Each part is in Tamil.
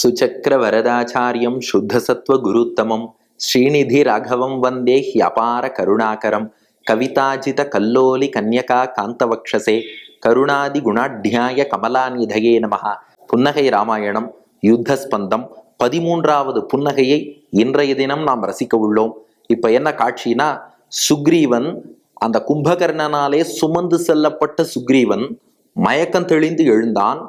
சுச்சக்கரவரதாச்சாரியம் சுத்தசத்வ குருத்தமம் ஸ்ரீநிதி ராகவம் வந்தே ஹியபார கருணாகரம் கவிதாஜித கல்லோலி கன்யகா காந்தவக்ஷசே கருணாதி குணாட்யாய கமலாநிதயே நமஹ புன்னகை ராமாயணம் யுத்தஸ்பந்தம் பதிமூன்றாவது புன்னகையை இன்றைய தினம் நாம் ரசிக்க உள்ளோம். இப்போ என்ன காட்சினா சுக்ரீவன் அந்த கும்பகர்ணனாலே சுமந்து செல்லப்பட்ட சுக்ரீவன் மயக்கம் தெளிந்து எழுந்தான்.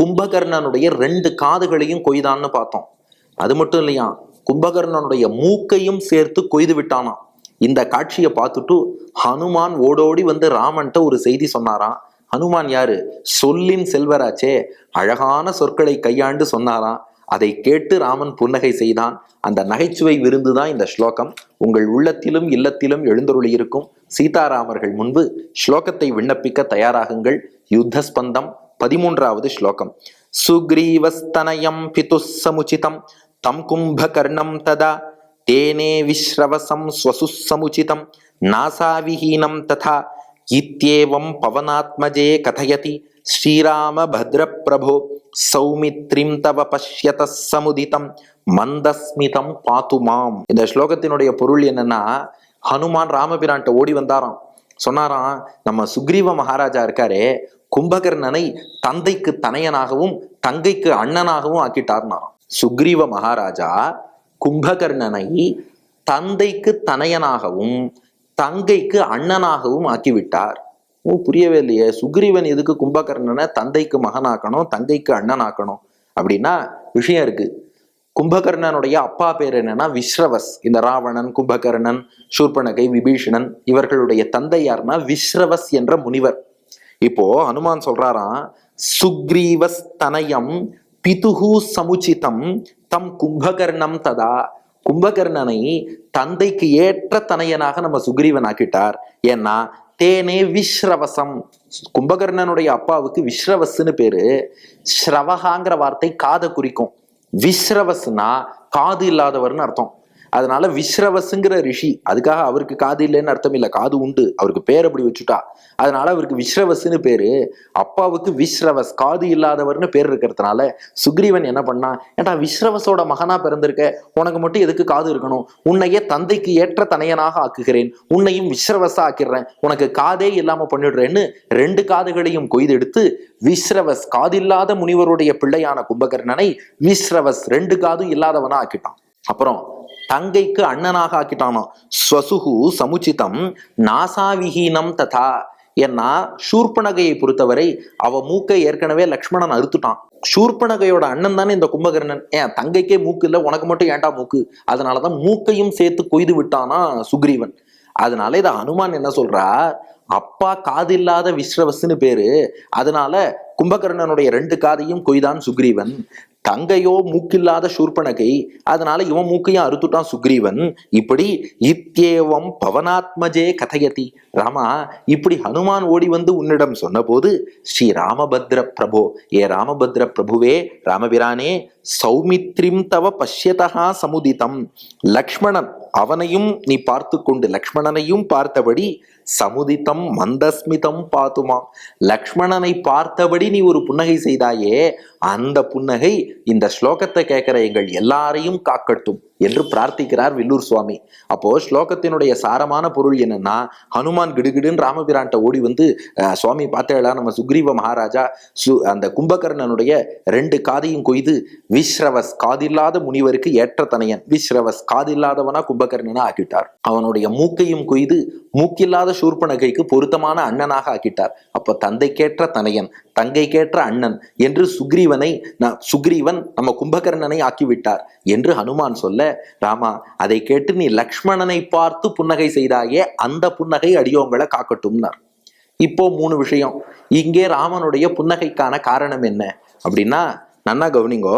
கும்பகர்ணனுடைய ரெண்டு காதுகளையும் கொய்தான்னு பார்த்தோம். அது மட்டும் இல்லையா? கும்பகர்ணனுடைய மூக்கையும் சேர்த்து கொய்து விட்டானாம். இந்த காட்சியை பார்த்துட்டு ஹனுமான் ஓடோடி வந்து ராமன்ட்ட ஒரு செய்தி சொன்னாராம். ஹனுமான் யாரு? சொல்லின் செல்வராச்சே. அழகான சொற்களை கையாண்டு சொன்னாராம். அதை கேட்டு ராமன் புன்னகை செய்தான். அந்த நகைச்சுவை விருந்து தான் இந்த ஸ்லோகம். உங்கள் உள்ளத்திலும் இல்லத்திலும் எழுந்தருளி இருக்கும் சீதாராமர்கள் முன்பு ஸ்லோகத்தை விண்ணப்பிக்க தயாராகுங்கள். யுத்த ஸ்பந்தம் பதிமூன்றாவது ஸ்லோகம். சுக்ரீவஸ்தனயம் பிதுஸ் சமுச்சிதம் தம் கும்பகர்ணம் ததா தேனே விஸ்ரவசம் ஸ்வசு சமுச்சிதம் நாசாவிஹீனம் ததா இத்தியேவம் பவனாத்மஜே கதயதி ஸ்ரீராம பத்ரபிரபோ சௌமித்ரிம் தவ பஷ்யத சமுதிதம் மந்தஸ்மிதம் பாத்துமாம் இந்த ஸ்லோகத்தினுடைய பொருள் என்னன்னா ஹனுமான் ராமபிரான்ட்ட ஓடி வந்தாராம். சொன்னாராம் நம்ம சுக்ரீவ மகாராஜா இருக்காரே கும்பகர்ணனை தந்தைக்கு தனையனாகவும் தங்கைக்கு அண்ணனாகவும் ஆக்கிட்டார்னா? சுக்ரீவ மகாராஜா கும்பகர்ணனை தந்தைக்கு தனையனாகவும் தங்கைக்கு அண்ணனாகவும் ஆக்கிவிட்டார். ஓ புரியவே இல்லையே. சுக்ரீவன் எதுக்கு கும்பகர்ணனை தந்தைக்கு மகனாக்கணும் தங்கைக்கு அண்ணனாக்கணும்? அப்படின்னா விஷயம் இருக்கு. கும்பகர்ணனுடைய அப்பா பேர் என்னன்னா விஸ்ரவஸ். இந்த ராவணன் கும்பகர்ணன் சூர்பனகை விபீஷணன் இவர்களுடைய தந்தை யாருன்னா விஸ்ரவஸ் என்ற முனிவர். இப்போ ஹனுமான் சொல்றாராம் சுக்ரீவஸ்தனயம் பிதுகு சமுச்சிதம் தம் கும்பகர்ணம் ததா. கும்பகர்ணனை தந்தைக்கு ஏற்ற தனையனாக நம்ம சுக்ரீவன் ஆக்கிட்டார் ஏன்னா தேனே விஸ்ரவசம் கும்பகர்ணனுடைய அப்பாவுக்கு விஸ்ரவஸ்ன்னு பேரு. ஸ்ரவகாங்கிற வார்த்தை காதை குறிக்கும். விஸ்ரவஸ்னா காது இல்லாதவர்னு அர்த்தம். அதனால விஸ்ரவசுங்கிற ரிஷி அதுக்காக அவருக்கு காது இல்லைன்னு அர்த்தம் இல்லை காது உண்டு. அவருக்கு பேர் அப்படி வச்சுட்டா. அதனால அவருக்கு விஸ்ரவசுன்னு பேரு. அப்பாவுக்கு விஸ்ரவஸ் காது இல்லாதவர்னு பேர் இருக்கிறதுனால சுக்ரீவன் என்ன பண்ணா ஏன்டா விஸ்ரவசோட மகனா பிறந்திருக்க? உனக்கு மட்டும் எதுக்கு காது இருக்கணும்? உன்னையே தந்தைக்கு ஏற்ற தனையனாக ஆக்குகிறேன். உன்னையும் விஸ்ரவசா ஆக்கிடுறேன். உனக்கு காதே இல்லாம பண்ணிடுறேன்னு ரெண்டு காதுகளையும் கொய்தெடுத்து விஸ்ரவஸ் காதில்லாத முனிவருடைய பிள்ளையான கும்பகர்ணனை விஸ்ரவஸ் ரெண்டு காதும் இல்லாதவனா ஆக்கிட்டான். அப்புறம் தங்கைக்கு அண்ணனாக ஆக்கிட்டானோ ஸ்வசுகு சமுச்சிதம் நாசாவிஹீனம் ததா. ஏன்னா சூர்பனகையை பொறுத்தவரை அவ மூக்கை ஏற்கனவே லக்ஷ்மணன் அறுத்துட்டான். சூர்பனகையோட அண்ணன் தானே இந்த கும்பகர்ணன். ஏன் தங்கைக்கே மூக்கு இல்லை உனக்கு மட்டும் ஏன்டா மூக்கு? அதனாலதான் மூக்கையும் சேர்த்து கொய்து விட்டானா சுக்ரீவன். அதனால இதை அனுமான் என்ன சொல்றா? அப்பா காதில்லாத விஸ்ரவசுன்னு பேரு. அதனால கும்பகர்ணனுடைய ரெண்டு காதையும் கொய்தான் சுக்ரீவன். தங்கையோ மூக்கில்லாத சூர்பனகை அதனால இவன் மூக்கையும் அறுத்துட்டான் சுக்ரீவன். இப்படி இத்தேவம் பவனாத்மஜே கதையதி. ராமா இப்படி ஹனுமான் ஓடி வந்து உன்னிடம் சொன்னபோது ஸ்ரீ ராமபத்ர பிரபோ ஏ ராமபத்ர பிரபுவே ராமபிரானே சௌமித்ரிம் தவ பஷ்யதா சமுதிதம். லக்ஷ்மணன் அவனையும் நீ பார்த்து கொண்டு லக்ஷ்மணனையும் பார்த்தபடி சமுதித்தம் மந்தஸ்மிதம் பாத்துமா. லக்ஷ்மணனை பார்த்தபடி நீ ஒரு புன்னகை செய்தாயே அந்த புன்னகை இந்த ஸ்லோகத்தை கேட்கிற எங்கள் எல்லாரையும் காக்கட்டும். என்று பிரார்த்திக்கிறார் வில்லூர் சுவாமி. அப்போ ஸ்லோகத்தினுடைய சாரமான பொருள் என்னன்னா ஹனுமான் கிடுகிடுன்னு ராமபிரான்ட்ட ஓடி வந்து சுவாமி பார்த்தேடா நம்ம சுக்ரீவ மகாராஜா சு அந்த கும்பகர்ணனுடைய ரெண்டு காதையும் கொய்து விஸ்ரவஸ் காதில்லாத முனிவருக்கு ஏற்ற தனையன் விஸ்ரவஸ் காதில்லாதவனா கும்பகர்ணனா ஆக்கிட்டார் அவனுடைய மூக்கையும் கொய்து மூக்கில்லாத சூர்பனகைக்கு பொருத்தமான அண்ணனாக ஆக்கிட்டார். அப்போ தந்தைக்கேற்ற தனையன் தங்கைக்கேற்ற அண்ணன் என்று சுக்ரீவனை நான் சுக்ரீவன் நம்ம கும்பகர்ணனை ஆக்கிவிட்டார் என்று ஹனுமான் சொல்ல ராமா அதை கேட்டு நீ லக்ஷ்மணனை பார்த்து புன்னகை செய்தாயே அந்த புன்னகை அடியோங்களை காக்கட்டும்னார். இப்போ மூணு விஷயம். இங்கே ராமனுடைய புன்னகைக்கான காரணம் என்ன? அப்படின்னா நன்னா கவனிங்கோ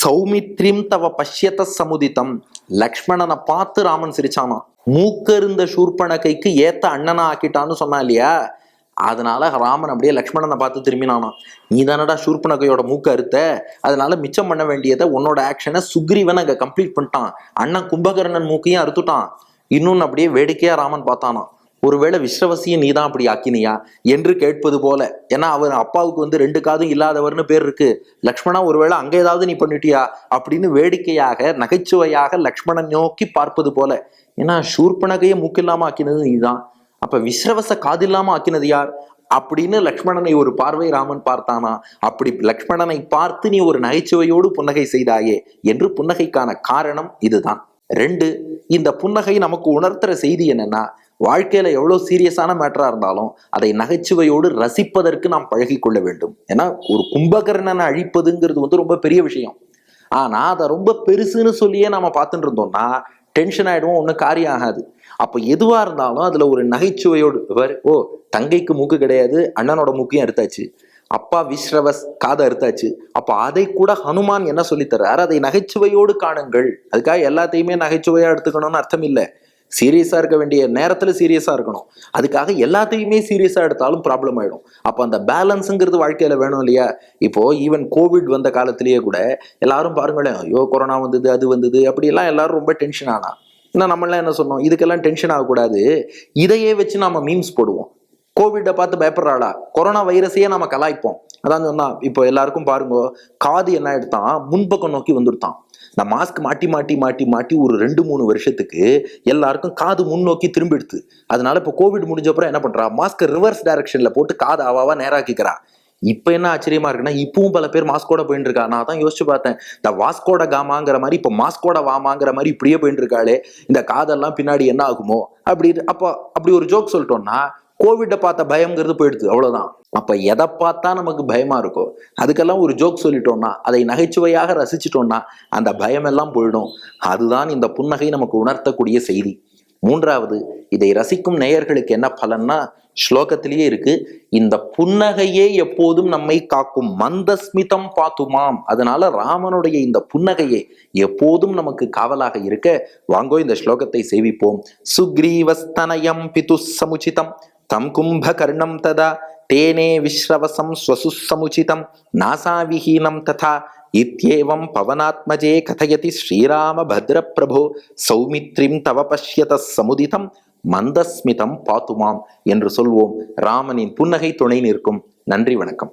சௌமித்ரிம் தவ பஷ்யத சமுதிதம் லக்ஷ்மணனை பார்த்து ராமன் சிரிச்சானா மூக்கருந்த சூர்பனகைக்கு ஏத்த அண்ணனா ஆக்கிட்டான்னு சொன்னா இல்லையா? அதனால ராமன் அப்படியே லக்ஷ்மணனை பார்த்து திரும்பினானா நீ தானடா சூர்பனகையோட மூக்க அறுத்த? அதனால மிச்சம் பண்ண வேண்டியதை உன்னோட ஆக்ஷனை சுக்ரீவன் அங்க கம்ப்ளீட் பண்ணிட்டான். அண்ணன் கும்பகர்ணன் மூக்கையும் அறுத்துட்டான். இன்னொன்னு அப்படியே வேடிக்கையா ராமன் பார்த்தானா ஒருவேளை விஸ்ரவசியும் நீதான் அப்படி ஆக்கினியா? என்று கேட்பது போல. ஏன்னா அவர் அப்பாவுக்கு வந்து ரெண்டு காதும் இல்லாதவர்னு பேர் இருக்கு. லக்ஷ்மணா ஒருவேளை அங்க ஏதாவது நீ பண்ணிட்டியா? அப்படின்னு வேடிக்கையாக நகைச்சுவையாக லக்ஷ்மணன் நோக்கி பார்ப்பது போல. ஏன்னா சூர்பனகையை மூக்கில்லாம ஆக்கினது நீதான். அப்ப விஸ்ரவச காதில்லாம ஆக்கினது யார்? அப்படின்னு லக்ஷ்மணனை ஒரு பார்வை ராமன் பார்த்தானா? அப்படி லக்ஷ்மணனை பார்த்து நீ ஒரு நகைச்சுவையோடு புன்னகை செய்தாயே? என்று புன்னகைக்கான காரணம் இதுதான். ரெண்டு இந்த புன்னகை நமக்கு உணர்த்துற செய்தி என்னன்னா வாழ்க்கையில எவ்வளவு சீரியஸான மேட்டரா இருந்தாலும் அதை நகைச்சுவையோடு ரசிப்பதற்கு நாம் பழகி கொள்ள வேண்டும். ஏன்னா ஒரு கும்பகர்ணனை அழிப்பதுங்கிறது வந்து ரொம்ப பெரிய விஷயம். ஆனா அதை ரொம்ப பெருசுன்னு சொல்லியே நாம பார்த்துட்டு இருந்தோம்னா டென்ஷன் ஆயிடுவோம் ஒன்றும் காரியம் ஆகாது. அப்போ எதுவா இருந்தாலும் அதுல ஒரு நகைச்சுவையோடு இவர் ஓ தங்கைக்கு மூக்கு கிடையாது அண்ணனோட மூக்கையும் அறுத்தாச்சு அப்பா விஸ்ரவஸ் காதை அறுத்தாச்சு. அப்போ அதை கூட ஹனுமான் என்ன சொல்லித்தர்றாரு அதை நகைச்சுவையோடு காணுங்கள். அதுக்காக எல்லாத்தையுமே நகைச்சுவையா எடுத்துக்கணும்னு அர்த்தம் இல்லை. சீரியஸா இருக்க வேண்டிய நேரத்துல சீரியஸா இருக்கணும். அதுக்காக எல்லாத்தையுமே சீரியஸா எடுத்தாலும் ப்ராப்ளம் ஆயிடும். அப்போ அந்த பேலன்ஸுங்கிறது வாழ்க்கையில வேணும் இல்லையா? இப்போ ஈவன் கோவிட் வந்த காலத்திலேயே கூட எல்லாரும் பாருங்களேன் ஐயோ கொரோனா வந்தது அது வந்தது அப்படிலாம் எல்லாரும் ரொம்ப டென்ஷன் ஆனா. இன்னும் நம்மளாம் என்ன சொன்னோம்? இதுக்கெல்லாம் டென்ஷன் ஆகக்கூடாது. இதையே வச்சு நாம் மீம்ஸ் போடுவோம். கோவிட்டை பார்த்து பயப்படுறாளா? கொரோனா வைரஸையே நம்ம கலாய்ப்போம். அதான் சொன்னா இப்போ எல்லாருக்கும் பாருங்க காது என்ன எடுத்தான்? முன்பக்கம் நோக்கி வந்துருத்தான் இந்த மாஸ்க் மாட்டி மாட்டி மாட்டி மாட்டி ஒரு ரெண்டு மூணு வருஷத்துக்கு எல்லாருக்கும் காது முன்னோக்கி திரும்பி எடுத்து. அதனால இப்போ கோவிட் முடிஞ்ச அப்புறம் என்ன பண்றா? மாஸ்க் ரிவர்ஸ் டைரக்ஷன்ல போட்டு காது அவாவா நேராக்கிக்கிறா. இப்ப என்ன ஆச்சரியமா இருக்குன்னா இப்பவும் பல பேர் மாஸ்கோட போயிட்டு இருக்கா? நான் தான் யோசிச்சு பார்த்தேன். இந்த வாஸ்கோட காமாங்கிற மாதிரி இப்ப மாஸ்கோட வாமாங்கிற மாதிரி இப்படியே போயிட்டு இருக்காளே. இந்த காதெல்லாம் பின்னாடி என்ன ஆகுமோ? அப்படி அப்போ அப்படி ஒரு ஜோக் சொல்லிட்டோம்னா கோவிட்டை பார்த்த பயம்ங்கிறது போயிடுது அவ்வளோதான் அப்போ எதை பார்த்தா நமக்கு பயமாக இருக்கும் அதுக்கெல்லாம் ஒரு ஜோக் சொல்லிட்டோம்னா அதை நகைச்சுவையாக ரசிச்சிட்டோம்னா அந்த பயமெல்லாம் போயிடும். அதுதான் இந்த புன்னகை நமக்கு உணர்த்தக்கூடிய செய்தி. மூன்றாவது இதை ரசிக்கும் நேயர்களுக்கு என்ன பலன்னா ஸ்லோகத்திலேயே இருக்கு இந்த புன்னகையே எப்போதும் நம்மை காக்கும் மந்தஸ்மிதம் பாத்துமாம். அதனால ராமனுடைய இந்த புன்னகையே எப்போதும் நமக்கு காவலாக இருக்க வாங்கோ இந்த ஸ்லோகத்தை சேவிப்போம். சுக்ரீவஸ்தனயம் பிது சமுச்சிதம் தம் கும்பகர்ணம் ததா தேனே விஸ்ரவசம் ஸ்வசுசமுச்சிதம் நாசாவிஹீனம் ததா இத்தியேவம் பவனாத்மஜே கதயதி ஸ்ரீராம பத்ரபிரபோ சௌமித்ரிம் தவ பஷ்யத சமுதிதம் மந்தஸ்மிதம் பாத்துமாம் என்று சொல்வோம். ராமனின் புன்னகை துணை நிற்கும். நன்றி வணக்கம்.